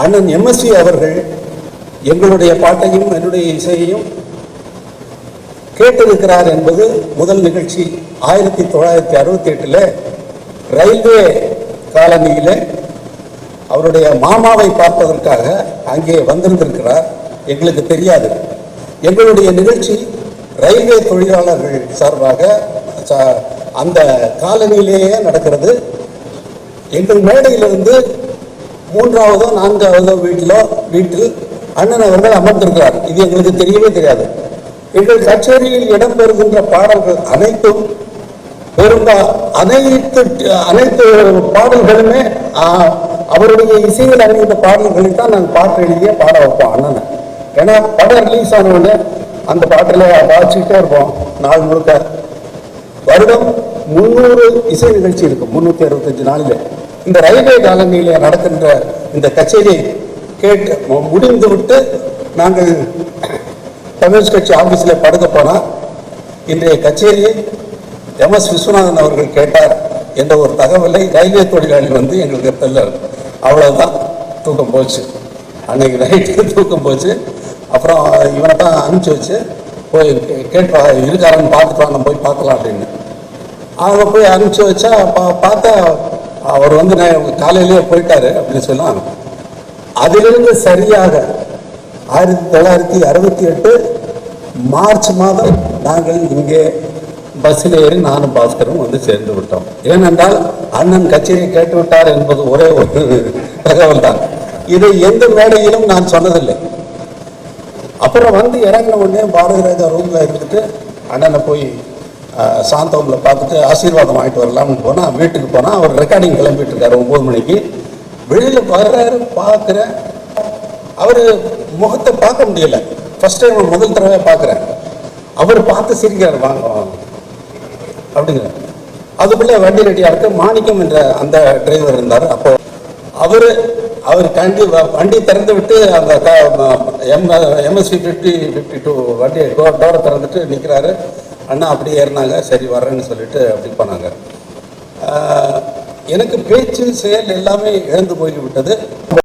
அண்ணன் எம்எஸ்வி அவர்கள் எங்களுடைய பாட்டையும் என்னுடைய இசையையும் கேட்டிருக்கிறார் என்பது முதல் நிகழ்ச்சி ஆயிரத்தி தொள்ளாயிரத்தி அறுபத்தி எட்டில் ரயில்வே காலனியில் அவருடைய மாமாவை பார்ப்பதற்காக அங்கே வந்திருந்திருக்கிறார். எங்களுக்கு தெரியாது. எங்களுடைய நிகழ்ச்சி ரயில்வே தொழிலாளர்கள் சார்பாக அந்த காலனியிலேயே நடக்கிறது. எங்கள் மேடையிலிருந்து மூன்றாவதோ நான்காவதோ வீட்டிலோ வீட்டில் அண்ணன் அவர்கள் அமர்ந்திருக்கிறார். இது எங்களுக்கு தெரியவே தெரியாது. எங்கள் கச்சேரியில் இடம்பெறுகின்ற பாடல்கள் அனைத்தும் பெரும்பா அனைத்து அனைத்து பாடல்களுமே அவருடைய இசையில் அறிந்த பாடல்களை தான் நாங்கள் பாட்டு எழுதியே பாட வைப்போம் அண்ணனை. ஏன்னா படம் ரிலீஸ் ஆனவுடனே அந்த பாட்டில் வாசிக்கிட்டே இருப்போம் நாள் முழுக்க. வருடம் முந்நூறு இசை நிகழ்ச்சி இருக்கும் முந்நூற்றி அறுபத்தஞ்சு நாளில். இந்த ரயில்வே காலனியிலே நடக்கின்ற இந்த கச்சேரி கேட்டு முடிந்து விட்டு நாங்கள் கம்யூனிஸ்ட் கட்சி ஆஃபீஸில் படுக்க போனால் இன்றைய கச்சேரியை எம் எஸ் விஸ்வநாதன் அவர்கள் கேட்டார் என்ற ஒரு தகவலை ரயில்வே தொழிலாளி வந்து எங்களுக்கு தெரியல. அவ்வளோதான் தூக்கம் போச்சு. அன்னைக்கு நைட்டு தூக்கம் போச்சு. அப்புறம் இவனை தான் அனுப்பிச்சி வச்சு போய் கே- கேட்டு இருக்காரன்னு பார்த்துக்கலாம் நம்ம போய் பார்க்கலாம் அப்படின்னு. அவங்க போய் அனுப்பிச்சு வச்சா பா- பார்த்தா அவர் வந்து நான் காலையிலேயே போயிட்டாரு அப்படின்னு சொன்னால் அதிலிருந்து சரியாக ஆயிரத்தி தொள்ளாயிரத்தி அறுபத்தி எட்டு மார்ச் மாதம் நாங்கள் இங்கே பஸ்ஸில் ஏறி நானும் பாஸ்கரும் வந்து சேர்ந்து விட்டோம். ஏனென்றால் அண்ணன் கச்சேரியை கேட்டு விட்டார் என்பது ஒரே ஒரு தகவல் தான் இதை எந்த மேடையிலும் நான் சொன்னதில்லை. அப்புறம் வந்து இறங்கின உடனே பாரதி ராஜா ரூமில் இருந்துட்டு அண்ணனை போய் சாந்தோமில் பார்த்துட்டு ஆசீர்வாதம் வாங்கிட்டு வரலாம்னு போனால் வீட்டுக்கு போனால் அவர் ரெக்கார்டிங் கிளம்பிட்டு இருக்காரு ஒம்பது மணிக்கு. வெளியில் வர்றாரு பார்க்குறேன் அவர் முகத்தை பார்க்க முடியல. ஃபர்ஸ்ட் டைம் முதல் தடவை பார்க்குறேன் அவர் பார்த்து சிரிக்கிறார் வாங்க வாங்க. அப்படிங்கிறார். அதுக்குள்ளே வண்டி ரெடியாக இருக்கு மாணிக்கம் என்ற அந்த டிரைவர் இருந்தார். அப்போ அவர் அவர் கண்டி வண்டி திறந்து விட்டு அந்த M MSC fifty fifty two வண்டி டோரை திறந்துட்டு நிற்கிறாரு அண்ணா அப்படியே ஏறினாங்க. சரி வர்றேன்னு சொல்லிட்டு அப்படி போனாங்க. ஆஹ், எனக்கு பேச்சு செயல் எல்லாமே இழந்து போய்விட்டது.